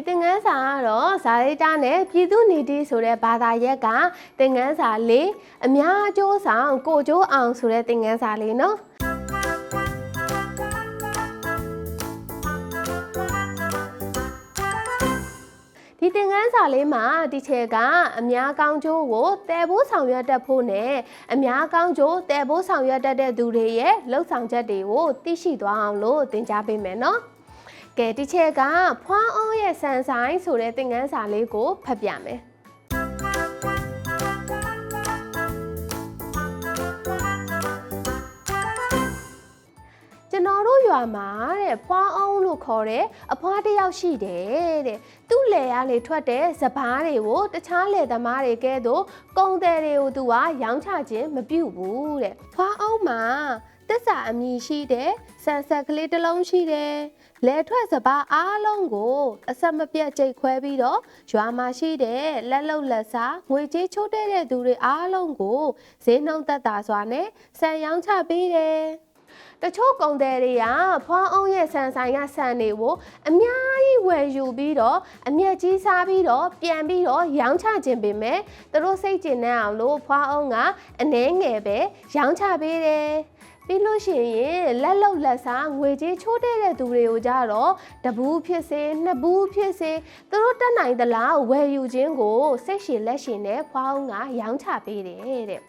ဒီသင်ခန်းစာကတော့ဇာတိတာနဲ့ပြည်သူနေတီဆိုတဲ့ဘာသာရက်ကသင်ခန်းစာလေးအများအကျိုးဆောင်ကိုကျိုးအောင်ဆိုတဲ့သင်ခန်းစာလေးနော်ဒီသင်ခန်းစာလေးမှာဒီချေကအများကောင်းကျိုးကိုတည်ဖို့ဆောင်ရွက်တတ်ဖို့နဲ့အများကောင်းကျိုးတည်ဖို့ဆောင်ရွက်တတ်တဲ့သူတွေရဲ့လှုပ်ဆောင်ချက်တွေကိုသိရှိသွားအောင်လို့သင်ကြားပေးမယ်နော် ကဲဒီချက်ကဖွားအောင်ရဲ့ဆန်ဆိုင်ဆိုတဲ့သင်ခန်းစာလေးကိုဖတ်ပြမယ်ကျွန်တော်တို့ရွာမှာတဲ့ဖွားအောင်လို့ခေါ်တဲ့အဖွားတစ်ယောက်ရှိတယ်တဲ့သူ့လယ်ကနေထွက်တဲ့စပားတွေကိုတခြားလယ်သမားတွေကဲသို့ကုန်တယ်တွေကိုသူကရောင်းချခြင်းမပြုတ်ဘူးတဲ့ဖွားအောင်မှာ တစ္ဆာအမည်ရှိတဲ့ဆန်ဆက်ကလေးတစ်လုံးရှိတယ်လယ်ထွက်စပားအားလုံးကိုအဆက်မပြတ်ကြိတ်ခွဲပြီးတော့ရွာမှာရှိတဲ့လက်လုံလက်စားငွေကြေးချိုးတဲ့တဲ့သူတွေအားလုံးကိုဈေးနှုန်းသက်သာစွာနဲ့ဆန်ရောင်းချပေးတယ်တချို့ကုန်သည်တွေကဖွားအောင်ရဲ့ဆန်ဆိုင်ကဆန်တွေကိုအများကြီးဝယ်ယူပြီးတော့အမျက်ကြီးစားပြီးတော့ပြန်ပြီးတော့ရောင်းချခြင်းပေမဲ့သူတို့စိတ်ကျင်နေအောင်လို့ဖွားအောင်ကအနှဲငယ်ပဲရောင်းချပေးတယ် ပြီးလို့ရှိရင်လက်လုံလက်စားငွေကြေးချိုးတဲ့တဲ့သူတွေကိုကြတော့တဘူးဖြစ်စေနှစ်ဘူးဖြစ်စေသူတို့တက်နိုင်သလားဝယ်ယူခြင်းကိုစိတ်ရှင်လက်ရှင်နဲ့ဖွားအောင်ကရောင်းချပေးတယ်တဲ့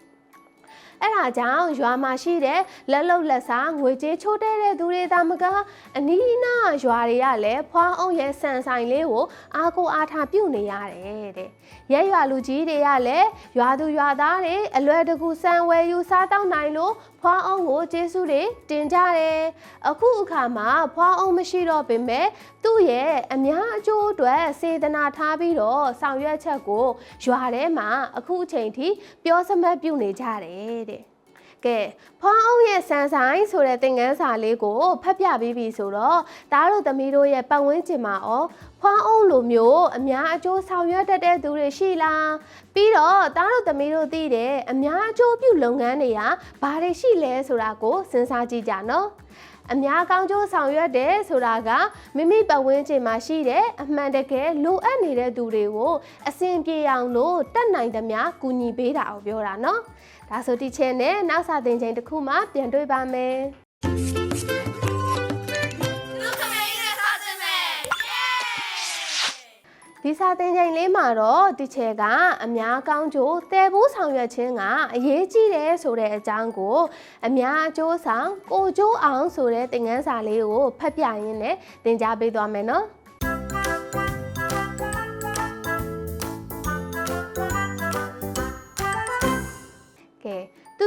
အဲ့ဒါကြောင့်ရွာမှာရှိတဲ့လက်လုံလက်စားငွေကြေးချိုးတဲ့တဲ့သူတွေသာမကအနီးနားရွာတွေကလည်းဖွားအောင်ရဲ့ဆန်ဆိုင်လေးကိုအားကိုအားထားပြုတ်နေရတယ်တဲ့ရဲရွာလူကြီးတွေကလည်းရွာသူရွာသားတွေအလွယ်တကူစံဝယ်ယူစားတောက်နိုင်လို့ဖွားအောင်ကိုကျေးဇူးတွေတင်ကြတယ်အခုအခါမှာဖွားအောင်မရှိတော့ပေမဲ့သူ့ရဲ့အများအကျိုးအတွက်စေတနာထားပြီးတော့ဆောင်ရွက်ချက်ကိုရွာထဲမှာအခုအချိန်ထိပြောစမတ်ပြုနေကြတယ်တဲ့ ကဲဖွားအောင်ရဲ့ဆန်ဆိုင်ဆိုတဲ့သင်ခန်းစာလေးကိုဖတ်ပြပြီးပြီဆိုတော့တားတို့သမီးတို့ရဲ့ပတ်ဝန်းကျင်မှာဩဖွားအောင်လိုမျိုးအများအကျိုးဆောင်ရွက်တတ်တဲ့သူတွေရှိလားပြီးတော့တားတို့သမီးတို့သိတယ်အများအကျိုးပြုလုပ်ငန်းတွေဟာဘာတွေရှိလဲဆိုတာကိုစဉ်းစားကြည့်ကြနော်အများကောင်းကျိုးဆောင်ရွက်တယ်ဆိုတာကမိမိပတ်ဝန်းကျင်မှာရှိတဲ့အမှန်တကယ်လိုအပ်နေတဲ့သူတွေကိုအစဉ်ပြေအောင်လို့တတ်နိုင်သမျှကူညီပေးတာကိုပြောတာနော် ဒါဆိုဒီချက်နဲ့နောက်စာသင်ချိန်တစ်ခုမှပြန်တွေ့ပါမယ်လူခမေးနဲ့စားခြင်းပဲဒီစာသင်ချိန်လေးမှာတော့ဒီချက်ကအများကောင်းကျိုးတည်ဖို့ဆောင်ရွက်ခြင်းကအရေးကြီးတယ်ဆိုတဲ့အကြောင်းကိုအများအကျိုးဆောင်ကိုကျိုးအောင်ဆိုတဲ့သင်ခန်းစာလေးကိုဖတ်ပြရင်းနဲ့သင်ကြားပေးသွားမယ်နော်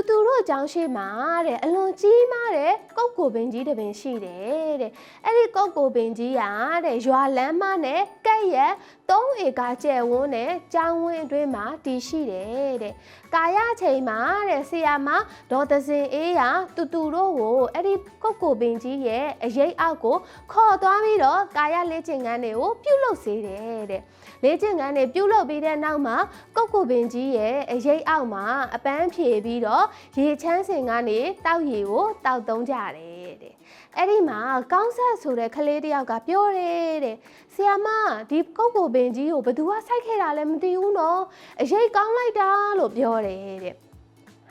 တူတူတို့အကြောင်းရှိမှာတဲ့အလွန်ကြီးမားတဲ့ကုတ်ကိုပင်ကြီးတစ်ပင်ရှိတယ်တဲ့အဲ့ဒီကုတ်ကိုပင်ကြီးကတဲ့ရွာလမ်းမနဲ့ကက်ရက်3ဧကကျယ်ဝန်းနဲ့ကျောင်းဝင်းအတွင်းမှာတည်ရှိတယ်တဲ့ကာယချိန်မှာတဲ့ဆီယာမဒေါ်သစင်အေးရတူတူတို့ကိုအဲ့ဒီကုတ်ကိုပင်ကြီးရဲ့အရေးအောက်ကိုခေါ်သွားပြီးတော့ကာယလေ့ကျင့်ခန်းတွေကိုပြုလုပ်စေတယ်တဲ့ လေ့ကျင့်ခန်းတွေပြုလုပ်ပြီးတဲ့နောက်မှာကုတ်ကိုပင်ကြီးရဲ့အရေးအောက်မှာအပန်းဖြေပြီးတော့ရေချမ်းစင်ကနေတောက်ရီကိုတောက်သုံးကြတယ်တဲ့အဲ့ဒီမှာကောင်းဆက်ဆိုတဲ့ကလေးတစ်ယောက်ကပြောတယ်တဲ့ဆီယာမဒီကုတ်ကိုပင်ကြီးကိုဘယ်သူကစိုက်ခဲ့တာလဲမသိဘူးနော်အရေးကောင်းလိုက်တာလို့ပြောတယ်တဲ့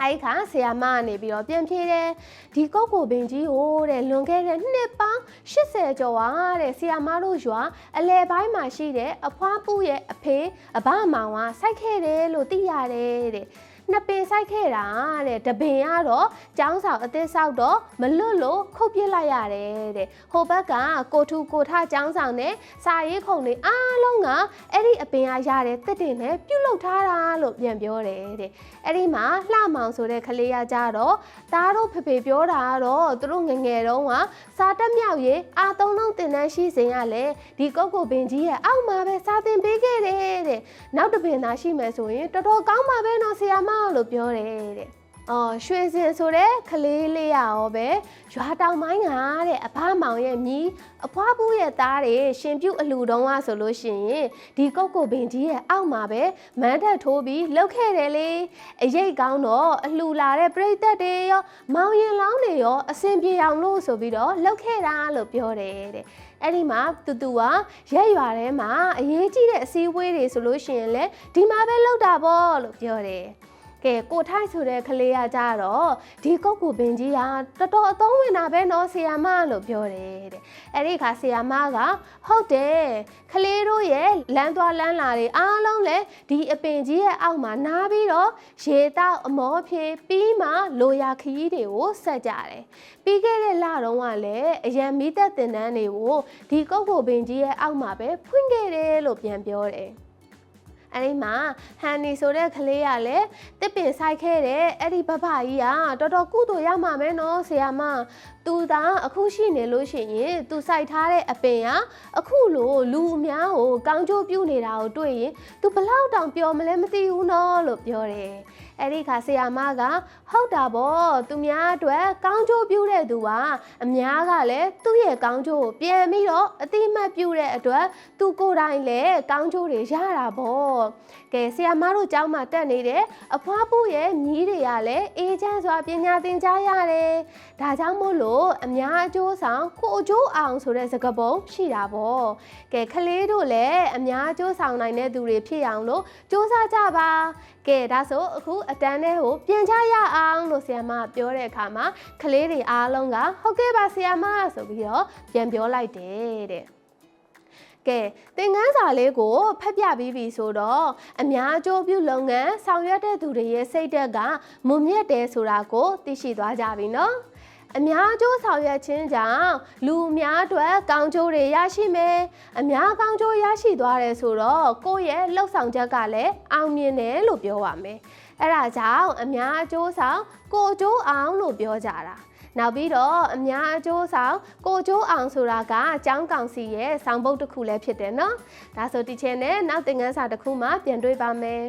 အဲ့ဒီခါဆရာမကနေပြီးတော့ပြန်ဖြေတယ်ဒီကုတ်ကိုပင်ကြီးဟိုတဲ့လွန်ခဲ့တဲ့နှစ်ပေါင်း80ကျော်ပါတဲ့ဆရာမတို့ရွာအလဲပိုင်းမှာရှိတဲ့အဖွားပူရဲ့အဖေအဘမောင်ကစိုက်ခဲ့တယ်လို့သိရတယ်တဲ့ နှစ်ပင်စိုက်ခဲ့တာတဲ့တပင်ကတော့ကျောင်းဆောင်အသစ်ဆောက်တော့မလွတ်လို့ခုတ်ပစ်လိုက်ရတယ်တဲ့ဟိုဘက်ကကိုထူကိုထကျောင်းဆောင်နဲ့စာရေးခုံတွေအားလုံးကအဲ့ဒီအပင်ကရတဲ့တစ်တင်နဲ့ပြုတ်လုထားတာလို့ပြန်ပြောတယ်တဲ့အဲ့ဒီမှာလှမောင်ဆိုတဲ့ကလေးရကြတော့သားတို့ဖေဖေပြောတာကတော့သူတို့ငယ်ငယ်တုန်းကစာတက်မြောက်ရေးအာသုံးလုံးတင်တန်းရှိစဉ်ရလဲဒီကုတ်ကိုပင်ကြီးရဲ့အောက်မှာပဲစာသင်ပေးခဲ့တယ်တဲ့နောက်တစ်ပင်သာရှိမယ်ဆိုရင်တော်တော်ကောင်းပါပဲနော်ဆရာမလို့ပြောတယ်တဲ့အော်ရွှေစင်ဆိုတဲ့ကလေးလေးရရောပဲရွာတောင်ပိုင်းကတဲ့အဖမောင်ရဲ့မြီးအဖွားဘူးရဲ့သားတွေရှင်ပြုတ်အလူတုံးကဆိုလို့ရှိရင်ဒီကုတ်ကိုပင်ကြီးရဲ့အောက်မှာပဲမန်းထက်ထိုးပြီးလှုပ်ခဲ့တယ်လေအရေးကောင်းတော့အလှူလာတဲ့ပြိတ္တတွေရောမောင်ရင်လောင်းတွေရောအစင်ပြေအောင်လို့ဆိုပြီးတော့လှုပ်ခဲ့တာလို့ပြောတယ်တဲ့အဲ့ဒီမှာတူတူကရက်ရွာထဲမှာအရေးကြီးတဲ့အစည်းအဝေးတွေဆိုလို့ရှိရင်လေဒီမှာပဲလောက်တာပေါ့လို့ပြောတယ်။ ကဲကိုထိုက်ဆိုတဲ့ကလေးကကြတော့ဒီကုတ်ကိုပင်ကြီးကတော်တော်အသုံးဝင်တာပဲနော်ဆီယာမလို့ပြောတယ်တဲ့။အဲ့ဒီခါဆီယာမကဟုတ်တယ်ကလေးတို့ရဲ့လမ်းသွားလမ်းလာတွေအားလုံးလည်းဒီအပင်ကြီးရဲ့အောက်မှာနားပြီးတော့ရေတောက်အမောဖြေပြီးမှလိုရာခရီးတွေကိုဆက်ကြတယ်။ပြီးခဲ့တဲ့လတုန်းကလည်းအရန်မီးသက်တင်တန်းတွေကိုဒီကုတ်ကိုပင်ကြီးရဲ့အောက်မှာပဲဖွင့်ခဲ့တယ်လို့ပြန်ပြောတယ်။ အဲဒီမှာဟန်နီဆိုတဲ့ကလေးကလည်းတစ်ပင်ဆိုင်ခဲ့တဲ့အဲ့ဒီဘဘကြီးကတော်တော်ကုသိုလ်ရမှာပဲနော်ဆရာမသူသာအခုရှိနေလို့ရှိရင်သူစိုက်ထားတဲ့အပင်ကအခုလိုလူအများကိုကောင်းကျိုးပြုနေတာကိုတွေ့ရင်သူဘလောက်တောင်ပျော်မလဲမသိဘူးနော်လို့ပြောတယ်။ အဲ့ဒီခါဆရာမကဟုတ်တာဗောသူများအတွက်ကောင်းကျိုးပြုတဲ့သူကအများကလည်းသူ့ရဲ့ကောင်းကျိုးကိုပြန်ပြီးတော့အတိမတ်ပြုတဲ့အတွက်သူကိုယ်တိုင်လည်းကောင်းကျိုးတွေရတာဗောကဲဆရာမတို့ကျောင်းမှာတက်နေတဲ့အဖွားပူရဲ့မြီးတွေကလည်းအေးချမ်းစွာပညာသင်ကြားရတယ်ဒါကြောင့်မို့လို့အများအကျိုးဆောင်ကိုအကျိုးအောင်ဆိုတဲ့စကားပုံရှိတာဗောကဲခလေးတို့လည်းအများအကျိုးဆောင်နိုင်တဲ့သူတွေဖြစ်အောင်လို့စူးစမ်းကြပါကဲဒါဆိုအခုအတန်းထဲကိုပြန်ချရအောင်လို့ဆရာမပြောတဲ့အခါမှာကလေးတွေအားလုံးကဟုတ်ကဲ့ပါဆရာမဆိုပြီးတော့ပြန်ပြောလိုက်တယ်တဲ့ကဲသင်ခန်းစာလေးကိုဖတ်ပြပြီးပြီဆိုတော့အများအကျိုးပြုလုပ်ငန်းဆောင်ရွက်တဲ့သူတွေရဲ့စိတ်ဓာတ်ကမွန်မြတ်တယ်ဆိုတာကိုသိရှိသွားကြပြီနော်အများအကျိုးဆောင်ရွက်ခြင်းကြောင့်လူအများအတွက်ကောင်းကျိုးတွေရရှိမယ်အများကောင်းကျိုးရရှိသွားတယ်ဆိုတော့ကိုယ့်ရဲ့လှုပ်ဆောင်ချက်ကလည်းအောင်မြင်တယ်လို့ပြောပါမယ် အဲ့ဒါကြောင့်အများအကျိုးဆောင်ကိုယ်အကျိုးအောင်လို့ပြောကြတာနောက်ပြီးတော့အများအကျိုးဆောင်ကိုကျိုးအောင်ဆိုတာကအကျောင်းကောင်စီရဲ့ဆောင်ပုဒ်တစ်ခုလည်းဖြစ်တယ်နော်ဒါဆိုဒီချင်နဲ့နောက်သင်ခန်းစာတစ်ခုမှပြန်တွေ့ပါမယ်